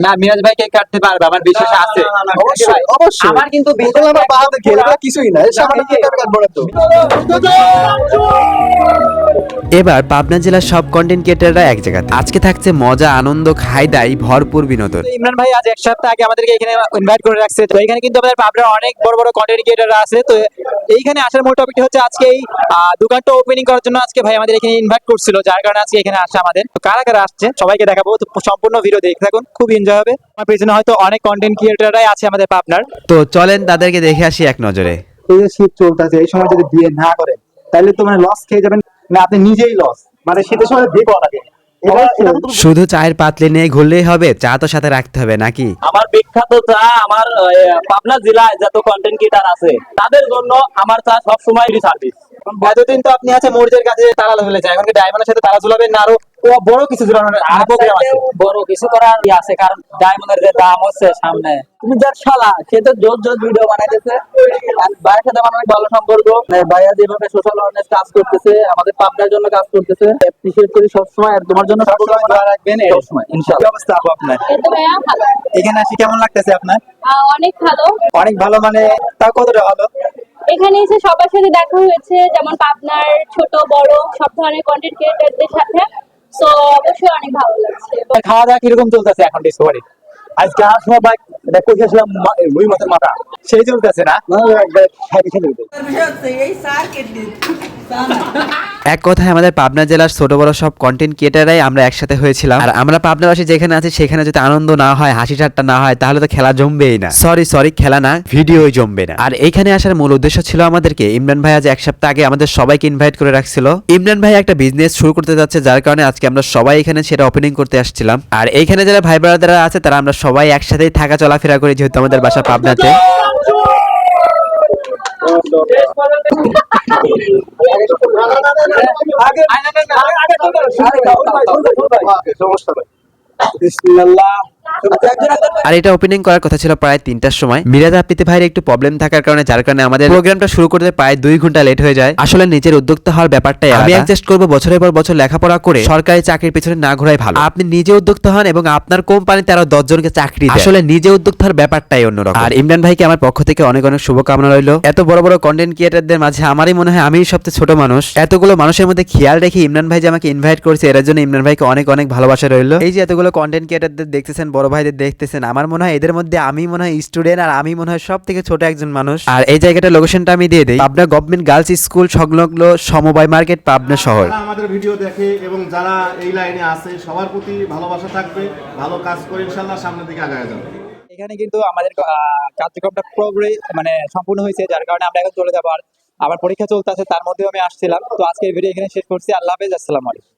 না মিরাজ ভাই কে কাটতে পারবে আমার বিশ্বাস আছে অবশ্যই অবশ্যই আমার কিন্তু বোতল আমার পা হাতে খেলে কিছুই না সামান্য কাটবো না তো এবার পাবনা জেলার সব কন্টেন্ট ক্রিয়েটাররা এক জায়গাতে। আজকে থাকছে মজা আনন্দ খাই দাই ভরপুর বিনোদন। ইমরান ভাই আজ এক সপ্তাহ আগে আমাদেরকে এখানে ইনভাইট করে রাখছে। তো এখানে কিন্তু আমাদের পাবনার অনেক বড় বড় কন্টেন্ট ক্রিয়েটাররা আছে। তো এইখানে আসার মূল টপিকটা হচ্ছে আজকে এই দোকানটা ওপেনিং করার জন্য আজকে ভাই আমাদের এখানে ইনভাইট করছিল যার কারণে আজকে এখানে আসা আমাদের। তো কারা কারা আসছে সবাইকে দেখাবো। তো সম্পূর্ণ ভিডিও দেখতে থাকুন খুব এনজয় হবে। আমার পেছনে হয়তো অনেক কন্টেন্ট ক্রিয়েটাররাই আছে আমাদের পাবনার। তো চলেন তাদেরকে দেখে আসি এক নজরে। এই যে শীত চলতেছে এই সময় যদি বিয়ে না করেন তাহলে তো মানে লস খেয়ে যাবেন। না আপনি নিজেই লস মানে শীতের সময় করা লাগে শুধু চায়ের পাতলি নিয়ে ঘুরলেই হবে চা তো সাথে রাখতে হবে নাকি? আমার বিখ্যাত চা আমার পাবনা জেলায় যত কন্টেন্ট ক্রিয়েটার আছে তাদের জন্য আমার চা সব সময় সার্ভিস এতদিন তো আপনি আছে মরিচের কাছে তালা যায় এখন কি ডায়মন্ডের সাথে তারা ঝুলাবেন না আরও? বড় কিছু ঝুলানোর প্রোগ্রাম আছে বড় কিছু করার ই আছে কারণ ডায়মন্ডের যে দাম হচ্ছে সামনে। তুমি যার শালা সে তো জোর জোর ভিডিও বানাইতেছে। আর ভাইয়ের সাথে আমার অনেক ভালো সম্পর্ক। মানে ভাইয়া যেভাবে সোশ্যাল অ্যাওয়ারনেস কাজ করতেছে আমাদের পাবনার জন্য কাজ করতেছে। অ্যাপ্রিসিয়েট করি সবসময় আর তোমার জন্য সবসময় দোয়া রাখবেন কি ইনশাআল্লাহ। অবস্থা আপু আপনার? তো এখানে আসি কেমন লাগতেছে আপনার? অনেক ভালো। অনেক ভালো মানে তাও কতটা ভালো? এখানে এসে সবার সাথে দেখা হয়েছে যেমন পাবনার ছোট বড় সব ধরনের কন্টেন্ট ক্রিয়েটারদের সাথে। তো অবশ্যই অনেক ভালো লাগছে। খাওয়া দাওয়া কীরকম চলতেছে এখন ডিসকভারি আজকে আর সময় বাইক দেখো গেছিলাম রুই মাছের মাথা। সেই চলতেছে না? এক কথায় আমাদের পাবনা জেলার ছোট বড় সব কন্টেন্ট ক্রিয়েটাররাই আমরা একসাথে হয়েছিলাম। আর আমরা পাবনাবাসী যেখানে আছি সেখানে যদি আনন্দ না হয় হাসি ঠাট্টা না হয় তাহলে তো খেলা জমবেই না। সরি সরি খেলা না ভিডিওই জমবে না। আর এখানে আসার মূল উদ্দেশ্য ছিল আমাদেরকে ইমরান ভাই আজ এক সপ্তাহ আগে আমাদের সবাইকে ইনভাইট করে রাখছিল। ইমরান ভাই একটা বিজনেস শুরু করতে যাচ্ছে যার কারণে আজকে আমরা সবাই এখানে সেটা ওপেনিং করতে আসছিলাম। আর এইখানে যারা ভাই ব্রাদাররা আছে তারা আমরা সবাই একসাথেই থাকা চলাফেরা করি যেহেতু আমাদের বাসা পাবনাতে বিসমিল্লাহ আর এটা ওপেনিং করার কথা ছিল প্রায় তিনটার সময়। মিরাজ আপিতে ভাইয়ের একটু প্রবলেম থাকার কারণে যার কারণে আমাদের প্রোগ্রামটা শুরু করতে প্রায় দুই ঘণ্টা লেট হয়ে যায়। আসলে নিজের উদ্যোক্তা হওয়ার ব্যাপারটাই আমি অ্যাডজাস্ট করব বছরের পর বছর লেখাপড়া করে সরকারি চাকরির পেছনে না ঘোরাই ভালো। আপনি নিজে উদ্যোক্তা হন এবং আপনার কোম্পানিতে আরও দশ জনকে চাকরি আসলে নিজে উদ্যোক্তা হওয়ার ব্যাপারটাই অন্যরকম। আর ইমরান ভাইকে আমার পক্ষ থেকে অনেক অনেক শুভকামনা রইল। এত বড় বড় কন্টেন্ট ক্রিয়েটারদের মাঝে আমারই মনে হয় আমি সবচেয়ে ছোট মানুষ। এতগুলো মানুষের মধ্যে খেয়াল রেখে ইমরান ভাই যে আমাকে ইনভাইট করেছে এর জন্য ইমরান ভাইকে অনেক অনেক ভালোবাসা রইল। এই যে এতগুলো কন্টেন্ট ক্রিয়েটারদের দেখতেছেন বড় ভাইদের দেখতেছেন আমার মনে হয় এদের মধ্যে আমি মনে হয় স্টুডেন্ট আর আমি মনে হয় সব থেকে ছোট একজন মানুষ। আর এই জায়গাটা লোকেশনটা আমি দিয়ে দিই। পাবনা গভর্নমেন্ট গার্লস স্কুল সংলগ্ন সমবায় মার্কেট পাবনা শহর। যারা আমাদের ভিডিও দেখে এবং যারা এই লাইনে আছে সবার প্রতি ভালোবাসা থাকবে। ভালো কাজ করে ইনশাল্লাহ সামনের দিকে আগায় যাবে। এখানে কিন্তু আমাদের আহ, কার্যক্রমটা পুরোপুরি মানে সম্পূর্ণ হয়েছে যার কারণে আমরা এখন চলে যাব। আর আমার পরীক্ষা চলতেছে তার মধ্যেও আমি আসছিলাম। তো আজকের ভিডিও এখানে শেষ করছি। আল্লাহ হাফেজ আসসালামু আলাইকুম।